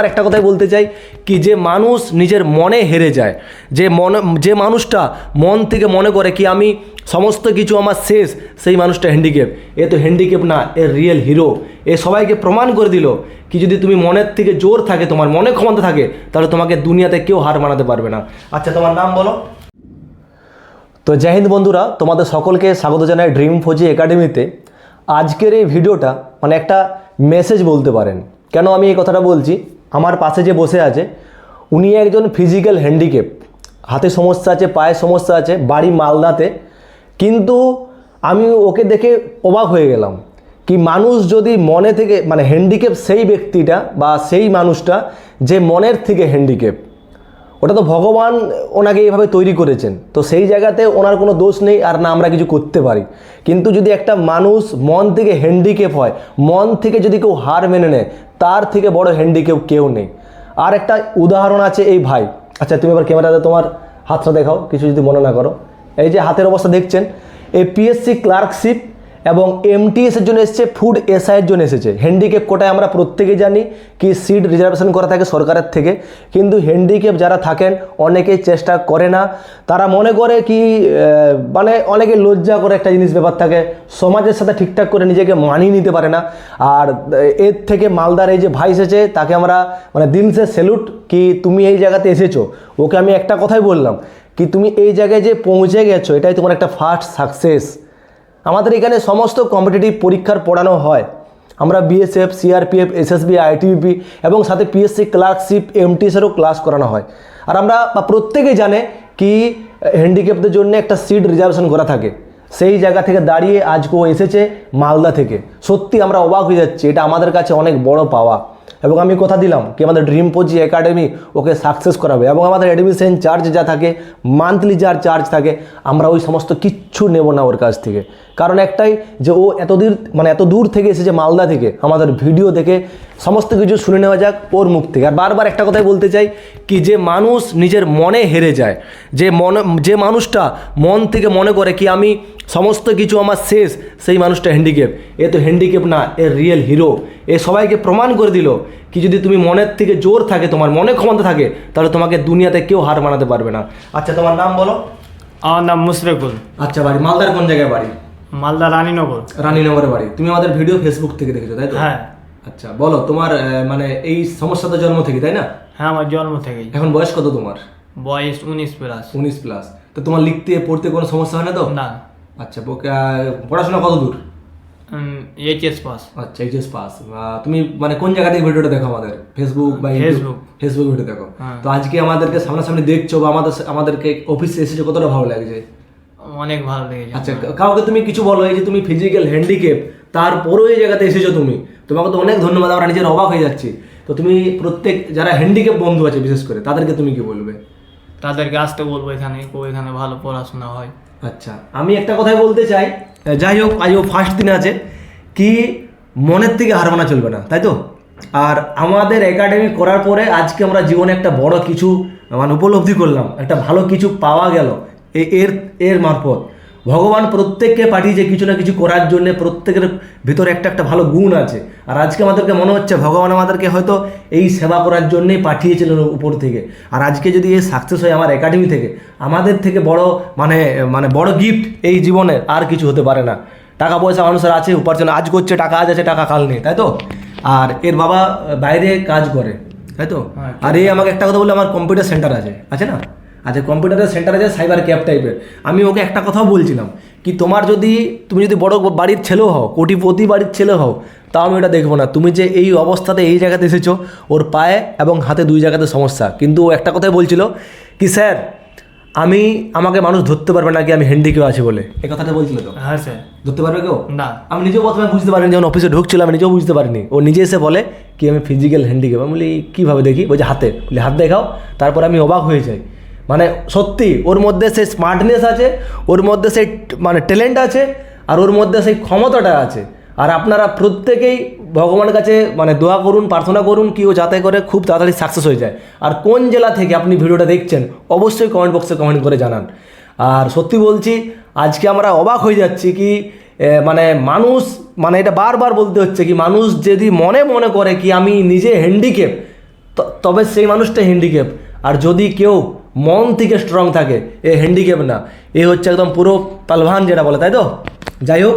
আর একটা কথাই বলতে চাই কি যে মানুষ নিজের মনে হেরে যায়। যে মনে যে মানুষটা মন থেকে মনে করে কি আমি সমস্ত কিছু আমার শেষ, সেই মানুষটা হ্যান্ডিক্যাপ এ তো হ্যান্ডিক্যাপ না, এ রিয়েল হিরো এ সবাইকে প্রমাণ করে দিল কি যদি তুমি মনের থেকে জোর থাকে, তোমার মনে ক্ষমতা থাকে, তাহলে তোমাকে দুনিয়াতে কেউ হার মানাতে পারবে না। আচ্ছা তোমার নাম বলো। তো জয় হিন্দ বন্ধুরা, তোমাদের সকলকে স্বাগত জানাই ড্রিম ফৌজি একাডেমিতে আজকের এই ভিডিওটা মানে একটা মেসেজ বলতে পারেন। কেন আমি এই কথাটা বলছি? আমার পাশে যে বসে আছে, উনি একজন ফিজিক্যাল হ্যান্ডিক্যাপ হাতে সমস্যা আছে, পায়ে সমস্যা আছে, বাড়ি মালদাতে। কিন্তু আমি ওকে দেখে অবাক হয়ে গেলাম কি মানুষ যদি মনে থেকে মানে হ্যান্ডিক্যাপ সেই ব্যক্তিটা বা সেই মানুষটা যে মনের থেকে হ্যান্ডিক্যাপ ওটা তো ভগবান ওনাকে এইভাবে তৈরি করেছেন। তো সেই জায়গাতে ওনার কোনো দোষ নেই আর না আমরা কিছু করতে পারি। কিন্তু যদি একটা মানুষ মন থেকে হ্যান্ডিক্যাপ হয়, মন থেকে যদি কেউ হার মেনে নেয়, তার থেকে বড় হ্যান্ডিক্যাপ কেউ নেই। আর একটা উদাহরণ আছে এই ভাই। আচ্ছা তুমি এবার ক্যামেরাতে তোমার হাতটা দেখাও, কিছু যদি মনে না করো। এই যে হাতের অবস্থা দেখছেন, এই পিএসসি ক্লার্কশিপ এবং এমটিএসের জন্য এসেছে ফুড এসআইয়ের জন্য এসেছে। হ্যান্ডিক্যাপ কোটায় আমরা প্রত্যেকে জানি কি সিট রিজার্ভেশন করা থাকে সরকারের থেকে। কিন্তু হ্যান্ডিক্যাপ যারা থাকেন অনেকেই চেষ্টা করে না। তারা মনে করে কি মানে অনেকে লজ্জা করে একটা জিনিস ব্যাপার থাকে। সমাজের সাথে ঠিকঠাক করে নিজেকে মানিয়ে নিতে পারে না। আর এর থেকে মালদার এই যে ভাই এসেছে, তাকে আমরা মানে দিন সে স্যালুট কি তুমি এই জায়গাতে এসেছ? ওকে আমি একটা কথাই বললাম, কি তুমি এই জায়গায় যে পৌঁছে গেছো, এটাই তোমার একটা ফার্স্ট সাকসেস আমাদের এখানে সমস্ত কম্পিটিটিভ পরীক্ষার পড়ানো হয়। আমরা বিএসএফ সিআরপিএফ এসএসবি আইটিবিপি এবং সাথে পিএসসি ক্লার্কশিপ এমটিএসেরও ক্লাস করানো হয়। আর আমরা বা প্রত্যেকেই জানে কি হ্যান্ডিক্যাপদের জন্য একটা সিট রিজার্ভেশন করা থাকে। সেই জায়গা থেকে দাঁড়িয়ে আজকে এসেছে মালদা থেকে। সত্যি আমরা অবাক হয়ে যাচ্ছি, এটা আমাদের কাছে অনেক বড় পাওয়া। এবং আমি কথা দিলাম কি আমাদের dream posy academy okay success করাবে এবং আমাদের অ্যাডমিশন চার্জ যা থাকে মান্থলি যার চার্জ থাকে, আমরা ওই সমস্ত কিচ্ছু নেব না ওর কাছ থেকে। কারণ একটাই যে ও এত দূর মানে এত দূর থেকে এসেছে মালদা থেকে, আমাদের ভিডিও দেখে সমস্ত কিছু শুনে নেওয়া যাক ওর মুখ থেকে। আর বারবার একটা কথাই বলতে চাই কি যে মানুষ নিজের মনে হেরে যায় যে মনে যে মানুষটা মন থেকে মনে করে কি আমি সমস্ত কিছু আমার শেষ সেই মানুষটা হ্যান্ডিক্যাপ এ তো হ্যান্ডিক্যাপ না এ রিয়েল হিরো এ সবাইকে প্রমাণ করে দিল কি যদি তুমি মনের থেকে জোর থাকে তোমার মনে ক্ষমতা থাকে তাহলে তোমাকে দুনিয়াতে কেউ হার মানাতে পারবে না। আচ্ছা তোমার নাম বলো? আমার নাম মুশরেকুল আচ্ছা বাড়ি। মালদার কোন জায়গায় বাড়ি? মালদা রানীনগর। রানীনগরে বাড়ি। তুমি আমাদের ভিডিও ফেসবুক থেকে দেখেছ তাই তো? হ্যাঁ। আচ্ছা বলো তোমার মানে এই সমস্যা তো জন্ম থেকে তাই না? হ্যাঁ আমার জন্ম থেকেই। এখন বয়স কত তোমার? বয়স উনিশ প্লাস। উনিশ প্লাস। তো তোমার লিখতে পড়তে কোনো সমস্যা হয় না তো? না। আচ্ছা পড়াশোনা কত দূর? HS pass. আচ্ছা এইচএস পাস। তুমি মানে কোন জায়গা থেকে ভিডিওটা দেখো আমাদের? ফেসবুক বা ফেসবুক। ফেসবুক ভিডিও দেখো। হ্যাঁ। তো আজকে আমাদেরকে সামনাসামনি দেখছ বা আমাদের আমাদেরকে অফিসে এসেছ কতটা ভালো লাগছে? অনেক ভালো লেগেছে। আচ্ছা কাউকে তুমি কিছু বলো এই যে তুমি ফিজিক্যাল হ্যান্ডিক্যাপ তারপরেও এই জায়গাতে এসেছ তুমি। তোমাকে তো অনেক ধন্যবাদ আমরা নিজের অবাক হয়ে যাচ্ছি। তো তুমি প্রত্যেক যারা হ্যান্ডিক্যাপ বন্ধু আছে বিশেষ করে তাদেরকে তুমি কি বলবে? তাদেরকে আসতে বলব এখানে কো এখানে ভালো পড়াশোনা হয়। আচ্ছা আমি একটা কথাই বলতে চাই যাই হোক আজ ও ফার্স্ট দিনে আছে কি মনের থেকে হার মানা চলবে না তাই তো? আর আমাদের একাডেমি করার পরে আজকে আমরা জীবনে একটা বড় কিছু মানে উপলব্ধি করলাম একটা ভালো কিছু পাওয়া গেল এর এর মারফত। ভগবান প্রত্যেককে পাঠিয়েছে কিছু না কিছু করার জন্য প্রত্যেকের ভিতরে একটা একটা ভালো গুণ আছে। আর আজকে আমাদেরকে মনে হচ্ছে ভগবান আমাদেরকে হয়তো এই সেবা করার জন্যেই পাঠিয়েছিলেন উপর থেকে। আর আজকে যদি এই সাকসেস হয় আমার একাডেমি থেকে আমাদের থেকে বড় মানে মানে বড় গিফট এই জীবনে আর কিছু হতে পারে না। টাকা পয়সা মানুষের আছে উপার্জন আজ করছে টাকা আজ আছে টাকা কাল নেই তাই তো? আর এর বাবা বাইরে কাজ করে তাই তো? হ্যাঁ, আর এই আমাকে একটা কথা বললে আমার কম্পিউটার সেন্টার আছে আছে না? আচ্ছা কম্পিউটারের সেন্টার আছে সাইবার ক্যাব টাইপের আমি ওকে একটা কথাও বলছিলাম কি তোমার যদি তুমি যদি বড় বাড়ির ছেলেও হও কোটিপতি বাড়ির ছেলে হও তাও আমি ওটা দেখব না। তুমি যে এই অবস্থাতে এই জায়গাতে এসেছ ওর পায়ে এবং হাতে দুই জায়গাতে সমস্যা। কিন্তু ও একটা কথাই বলছিল কি স্যার আমি আমাকে মানুষ ধরতে পারবে না কি আমি হ্যান্ডিকেও আছি বলে? এই কথাটা বলছিল তো? হ্যাঁ স্যার। ধরতে পারবে কেউ? না। আমি নিজেও প্রথমে বুঝতে পারিনি যখন অফিসে ঢুকছিলাম আমি নিজেও বুঝতে পারিনি। ও নিজে এসে বলে কি আমি ফিজিক্যাল হ্যান্ডিক্যাপ আমি বলি কীভাবে দেখি? বলছে হাতে। বলি হাত দেখাও। তারপর আমি অবাক হয়ে যাই। মানে সত্যি, ওর মধ্যে সেই স্মার্টনেস আছে, ওর মধ্যে সেই মানে ট্যালেন্ট আছে, আর ওর মধ্যে সেই ক্ষমতাটা আছে। আর আপনারা প্রত্যেকেই ভগবানের কাছে মানে দোয়া করুন, প্রার্থনা করুন কি ও যাতে করে খুব তাড়াতাড়ি সাকসেস হয়ে যায়। আর কোন জেলা থেকে আপনি ভিডিওটা দেখছেন, অবশ্যই কমেন্ট বক্সে কমেন্ট করে জানান। আর সত্যি বলছি, আজকে আমরা অবাক হয়ে যাচ্ছি কি মানে মানুষ মানে এটা বারবার বলতে হচ্ছে কি, মানুষ যদি মনে মনে করে কি আমি নিজে হ্যান্ডিক্যাপ তবে সেই মানুষটা হ্যান্ডিক্যাপ আর যদি কেউ মন থেকে স্ট্রং থাকে, এ হ্যান্ডিক্যাপ না। এ হচ্ছে একদম পুরো পালভান যেটা বলে, তাই তো? যাই হোক,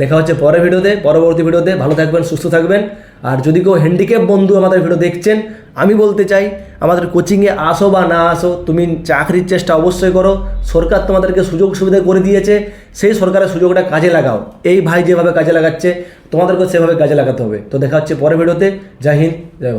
দেখা হচ্ছে পরের ভিডিওতে, পরবর্তী ভিডিওতে। ভালো থাকবেন, সুস্থ থাকবেন। আর যদি কেউ হ্যান্ডিক্যাপ বন্ধু আমাদের ভিডিও দেখছেন, আমি বলতে চাই, আমাদের কোচিংয়ে আসো বা না আসো, তুমি চাকরির চেষ্টা অবশ্যই করো। সরকার তোমাদেরকে সুযোগ সুবিধা করে দিয়েছে, সেই সরকারের সুযোগটা কাজে লাগাও। এই ভাই যেভাবে কাজে লাগাচ্ছে তোমাদেরকে সেভাবে কাজে লাগাতে হবে। তো দেখা হচ্ছে পরের ভিডিওতে। জয় হিন্দ, জয়